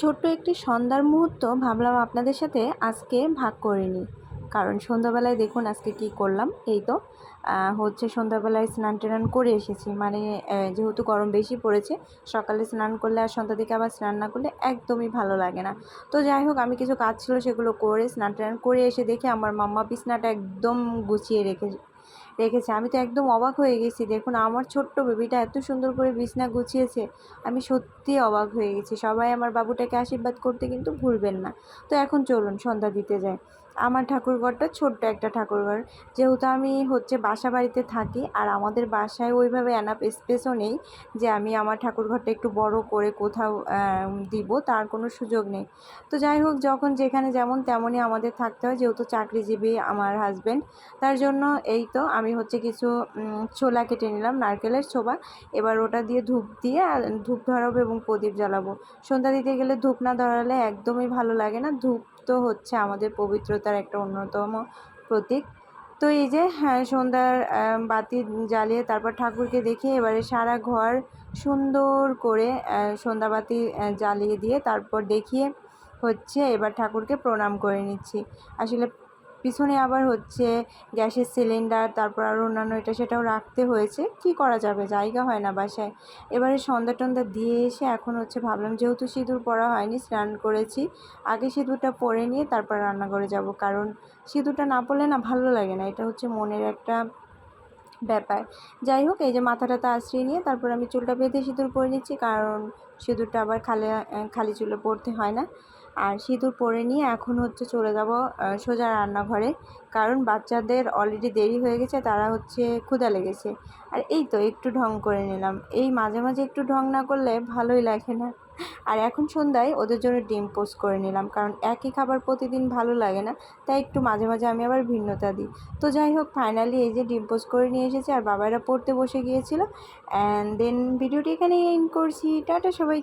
ছোট্ট একটি সন্ধ্যার মুহূর্ত ভাবলাম আপনাদের সাথে আজকে ভাগ করে নিই। কারণ সন্ধ্যাবেলায় দেখুন আজকে কি করলাম? এই তো হচ্ছে সন্ধ্যাবেলায় স্নান টান করে এসেছি। মানে যেহেতু গরম বেশি পড়েছে, সকালে স্নান করলে আর সন্ধ্যা দিকে আবার স্নান না করলে একদমই ভালো লাগে না। তো যাই হোক, আমি কিছু কাজ ছিল সেগুলো করে স্নান টান করে এসে দেখি আমার মাম্মা বিছনাটা একদম গুছিয়ে রেখে রেখেছে আমি তো একদম অবাক হয়ে গেছি। দেখুন, আমার ছোট্ট বেবিটা এত সুন্দর করে বিছনা গুছিয়েছে। আমি সত্যি অবাক হয়ে গেছি। সবাই আমার বাবুটাকে আশীর্বাদ করতে কিন্তু ভুলবেন না। তো এখন চলুন, সন্ধ্যা দিতে যাই। আমার ঠাকুরঘরটা ছোট্ট একটা ঠাকুরঘর। যেহেতু আমি হচ্ছে বাসা বাড়িতে থাকি আর আমাদের বাসায় ওইভাবে অ্যানাপ স্পেসও নেই যে আমি আমার ঠাকুরঘরটা একটু বড় করে কোথাও দিব, তার কোনো সুযোগ নেই। তো যাই হোক, যখন যেখানে যেমন তেমনই আমাদের থাকতে হয়। যেহেতু চাকরিজীবী আমার হাজব্যান্ড তার জন্য এই তো আমি হচ্ছে কিছু ছোলা কেটে নিলাম নারকেলের ছোবা। এবার ওটা দিয়ে ধূপ দিয়ে ধূপ ধরাবো এবং প্রদীপ জ্বালাবো। সন্ধ্যা দিতে গেলে ধূপ না ধরালে একদমই ভালো লাগে না। ধূপ তো হচ্ছে আমাদের পবিত্রতার একটা অন্যতম প্রতীক। তো এই যে হ্যাঁ সন্ধ্যার বাতি জ্বালিয়ে তারপর ঠাকুরকে দেখে এবারে সারা ঘর সুন্দর করে আহ, সন্ধ্যাবাতি আহ, জ্বালিয়ে দিয়ে তারপর দেখিয়ে হচ্ছে এবার ঠাকুরকে প্রণাম করে নিচ্ছি। আসলে পিছনে আবার হচ্ছে গ্যাসের সিলিন্ডার, তারপর আরও অন্যান্য এটা সেটাও রাখতে হয়েছে। কি করা যাবে? জায়গা হয় না বাসায়। এবারে সন্ধ্যা টন্ধা দিয়ে এসে এখন হচ্ছে ভাবলাম যেহেতু সিঁদুর পরা হয়নি, স্নান করেছি, আগে সিঁদুরটা পরে নিয়ে তারপর রান্নাঘরে যাব। কারণ সিঁদুরটা না পরলে না ভালো লাগে না, এটা হচ্ছে মনের একটা ব্যাপার। যাই হোক, এই যে মাথাটাতে আশ্রিয়ে নিয়ে তারপর আমি চুলটা বেঁধে সিঁদুর পরে নিচ্ছি, কারণ সিঁদুরটা আবার খালি খালি চুলে পরতে হয় না। আর সিঁদুর পরে নিয়ে এখন হচ্ছে চলে যাব সোজা রান্নাঘরে। কারণ বাচ্চাদের অলরেডি দেরি হয়ে গেছে, তারা হচ্ছে ক্ষুধা লেগেছে। আর এই তো একটু ঢং করে নিলাম। এই মাঝে মাঝে একটু ঢং না করলে ভালোই লাগে না। আর এখন সন্ধ্যায় ওদের জন্য ডিম পোস্ট করে নিলাম, কারণ একই খাবার প্রতিদিন ভালো লাগে না, তাই একটু মাঝে মাঝে আমি আবার ভিন্নতা দিই। তো যাই হোক ফাইনালি এই যে ডিম পোস্ট করে নিয়ে এসেছে, আর বাবারা পড়তে বসে গিয়েছিল। অ্যান্ড দেন ভিডিওটি এখানে এন্ড করছি। টাটা সবাই